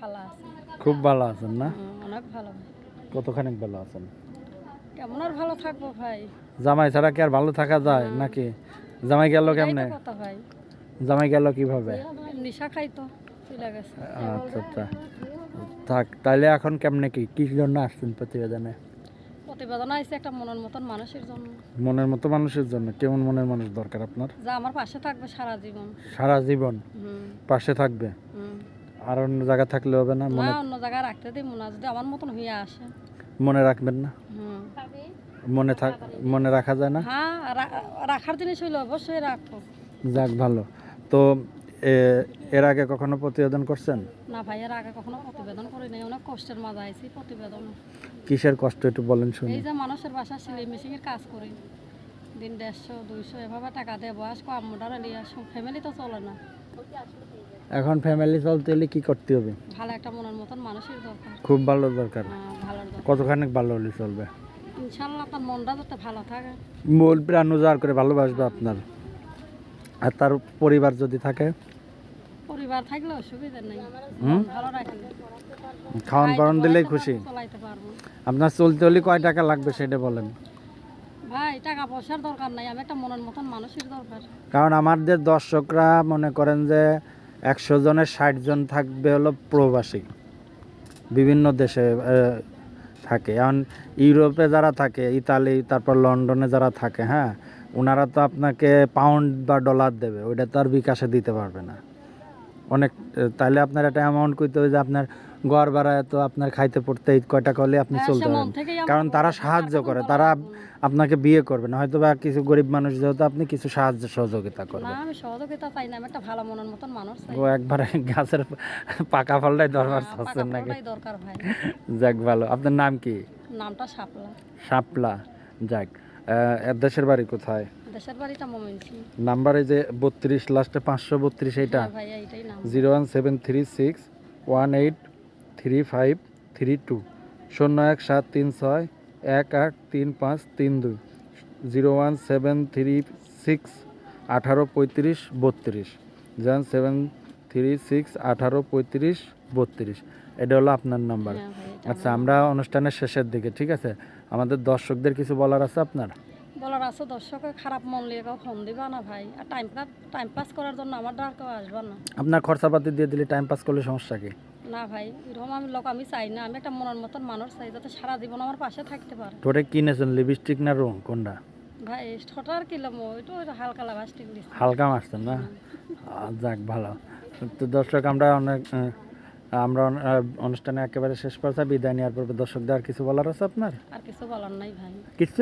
ভালো আছে খুব ভালো আছেন না? অনেক ভালো। কতখানি ভালো আছেন? কেমন আর ভালো থাকব ভাই? জামাই ছাড়া কি আর ভালো থাকা যায় নাকি? জামাই গেল কেমনে? জামাই গেল কীভাবে? নিশা খাই তো আচ্ছা আচ্ছা। থাক তাহলে এখন কেমনে কি কি জন্য আসছেন প্রতিবেদনে? প্রতিবেদন আইছে একটা মনের মতন মানুষের জন্য। মনের মতো মানুষের জন্য কেমন মনের মানুষ দরকার আপনার? যা আমার পাশে থাকবে সারা জীবন। সারা জীবন? পাশে থাকবে? আর অন্য জায়গা থাকলে হবে না? না মনে অন্য জায়গায় রাখতে দিব না যদি আমার মতন হয়ে আসে। মনে রাখবেন না? মনে থাক মনে রাখা যায় না? হ্যাঁ রাখার জিনিস হইলে অবশ্যই রাখব। যাক ভালো। তো এর আগে কখনো প্রতিবেদন করছেন? না ভাই এর আগে কখনো প্রতিবেদন করি নাই অনেক কষ্টের মাঝে আইছি প্রতিবেদন। কিসের কষ্ট একটু বলেন শুনি। এই যে মানুষের বাসা সিলাই মেশিনের কাজ করি। দিন দেড়শো দুইশো এভাবে টাকা দেয় বয়স কম মোটার নিয়ে আসো ফ্যামিলি তো চলে না। এখন ফ্যামিলি চলতে হলে কি করতে হবে? ভালো একটা মনের মতন মানুষের দরকার। খুব ভালো দরকার। হ্যাঁ, দরকার। কতখানি ভালো হলে চলবে? ইনশাল্লাহ তার মনটা যাতে ভালো থাকে। মূল প্রাণ উজাড় করে ভালোবাসবে আপনার। আর তার পরিবার যদি থাকে? পরিবার থাকলে অসুবিধা নেই। ভালো রাখলে খাওয়ান পালন দিলেই খুশি। আপনার চলতে হলে কয় টাকা লাগবে সেটা বলেন। টাকা পয়সার দরকার নাই, আমি একটা মনের মতন মানুষের দরকার। কারণ আমাদের দর্শকরা মনে করেন যে একশো জনের ষাট জন থাকবে হলো প্রবাসী। বিভিন্ন দেশে থাকে। এখন ইউরোপে যারা থাকে, ইতালি, তারপর লন্ডনে যারা থাকে হ্যাঁ ওনারা তো আপনাকে পাউন্ড বা ডলার দেবে, ওইটা তো আর বিকাশে দিতে পারবে না। অনেক তাহলে আপনার একটা অ্যামাউন্ট করতে হবে যে আপনার গড় বাড়ায় তো আপনার খাইতে পড়তে এই কয়টা করলে আপনি হ্যাঁ, চলতে পারেন। কারণ তারা সাহায্য করে তারা আপনাকে বিয়ে করবে না হয়তো বা কিছু গরিব মানুষ যেহেতু আপনি কিছু সাহায্য সহযোগিতা করবেন। আমি সহযোগিতা চাই না একটা ভালো মনের মতন মানুষ ও একবারে গাছের পাকা ফলটাই দরবার হচ্ছেন নাকি? দরকার ভাই যাক ভালো। আপনার নাম কি? নামটা সাপলা শাপলা। যাক দেশের বাড়ি কোথায়? দেশের বাড়িটা মমিনছি নাম্বারে যে বত্রিশ লাস্টে পাঁচশো বত্রিশ এইটা? হ্যাঁ zero one seven three six one eight three five three two শূন্য এক সাত তিন ছয় এক আট তিন পাঁচ তিন দুই zero one seven three six আঠারো পঁয়ত্রিশ বত্রিশ জিরো সেভেন থ্রি সিক্স আঠারো পঁয়ত্রিশ বত্রিশ এটা হলো আপনার নাম্বার হ্যাঁ আচ্ছা আমরা অনুষ্ঠানের শেষের দিকে ঠিক আছে? আমাদের দর্শকদের কিছু বলার আছে আপনার? বলার আছে দর্শকের খারাপ মন কেউ ফোন দিবা না ভাই। আর টাইম পাস টাইম পাস করার জন্য আমার দ্বার কেউ আসবা না। আপনার খরচাপাতি দিয়ে দিলে টাইম পাস করলে সমস্যা কি? না ভাই এরকম আমি লোক আমি চাই না। আমি একটা মনের মতন মানুষ চাই যাতে সারা জীবন আমার পাশে থাকতে পারে। তোরে কিনেছেন লিপস্টিক না রং? কোনটা? ভাই ছোটার কিলাম ওইটা হালকা লাগাস্টিক হালকা মারছেন না? যাক ভালো। তো দর্শক আমরা অনেক আমরা অনুষ্ঠানে একেবারে শেষ পর্যায়ে বিদায় নেওয়ার পর দর্শকদের আর কিছু বলার আছে আপনার? আর কিছু বলার নাই ভাই। কিছু